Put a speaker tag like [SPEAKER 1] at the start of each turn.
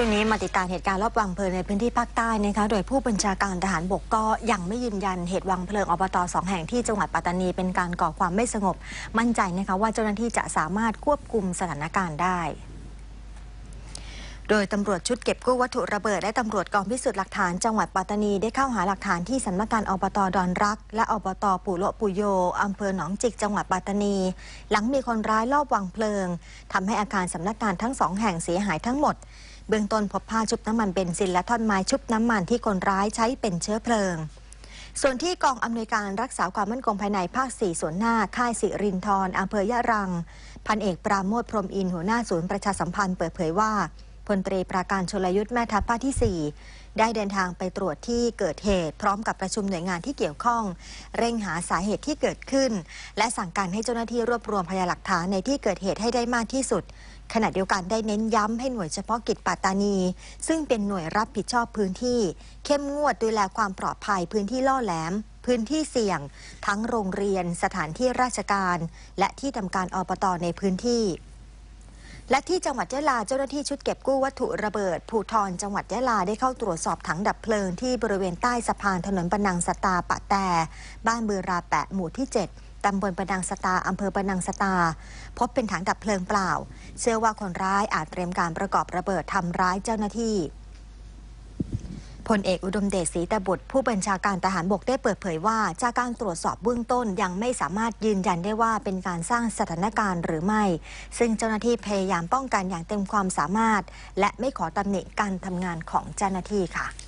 [SPEAKER 1] ช่วงนี้มาติดตามเหตุการณ์รอบวางเพลิงในพื้นที่ภาคใต้นะคะ โดยผู้บัญชาการทหารบกก็ยังไม่ยืนยันเหตุวางเพลิงอบตสองแห่งที่จังหวัดปัตตานีเป็นการก่อความไม่สงบ มั่นใจนะคะว่าเจ้าหน้าที่จะสามารถควบคุมสถานการณ์ได้โดยตำรวจชุดเก็บกู้วัตถุระเบิดและตำรวจกองพิสูจน์หลักฐานจังหวัดปัตตานีได้เข้าหาหลักฐานที่สำนักงานอบตดอนรัก และอบตปู่โลปุโยอำเภอหนองจิกจังหวัดปัตตานี หลังมีคนร้ายลอบวางเพลิงทำให้อาคารสำนักงานทั้งสองแห่งเสียหายทั้งหมด เบื้องต้นพบผ้าชุบน้ำมันเบนซินและท่อนไม้ชุบน้ำมันที่คนร้ายใช้เป็นเชื้อเพลิง ส่วนที่กองอำนวยการรักษาความมั่นคงภายในภาค 4 ส่วนหน้า ค่ายสิรินทรอำเภอยะรัง พันเอกปราโมทพรมอินหัวหน้าศูนย์ประชาสัมพันธ์เปิดเผยว่า พลตรีปราการชลยุทธ์แม่ทัพภาคที่ 4 ได้เดินทางไปตรวจที่เกิดเหตุ พร้อมกับประชุมหน่วยงานที่เกี่ยวข้อง เร่งหาสาเหตุที่เกิดขึ้น และสั่งการให้เจ้าหน้าที่รวบรวมพยานหลักฐานในที่เกิดเหตุให้ได้มากที่สุด ขณะเดียวกันได้เน้นย้ำให้หน่วยเฉพาะกิจปัตตานี ซึ่งเป็นหน่วยรับผิดชอบพื้นที่ เข้มงวดดูแลความปลอดภัยพื้นที่ล่อแหลมพื้นที่เสี่ยง ทั้งโรงเรียน สถานที่ราชการ และที่ทำการอบตในพื้นที่ และที่จังหวัดยะลาเจ้าหน้าที่ชุดเก็บกู้วัตถุระเบิด ภูทรจังหวัดยะลาได้เข้าตรวจสอบถังดับเพลิงที่บริเวณใต้สะพานถนนปนังสตาปะแต่ บ้านเบือราแปะหมู่ที่ 7ตำบลปนังสตา อำเภอปนังสตา พบเป็นถังดับเพลิงเปล่า เชื่อว่าคนร้ายอาจเตรียมการประกอบระเบิดทำร้ายเจ้าหน้าที่ พลเอกอุดมเดชศรีตบุตร ผู้บัญชาการทหารบกได้เปิดเผยว่า จากการตรวจสอบเบื้องต้นยังไม่สามารถยืนยันได้ว่าเป็นการสร้างสถานการณ์หรือไม่ ซึ่งเจ้าหน้าที่พยายามป้องกันอย่างเต็มความสามารถ และไม่ขอตำหนิการทำงานของเจ้าหน้าที่ค่ะ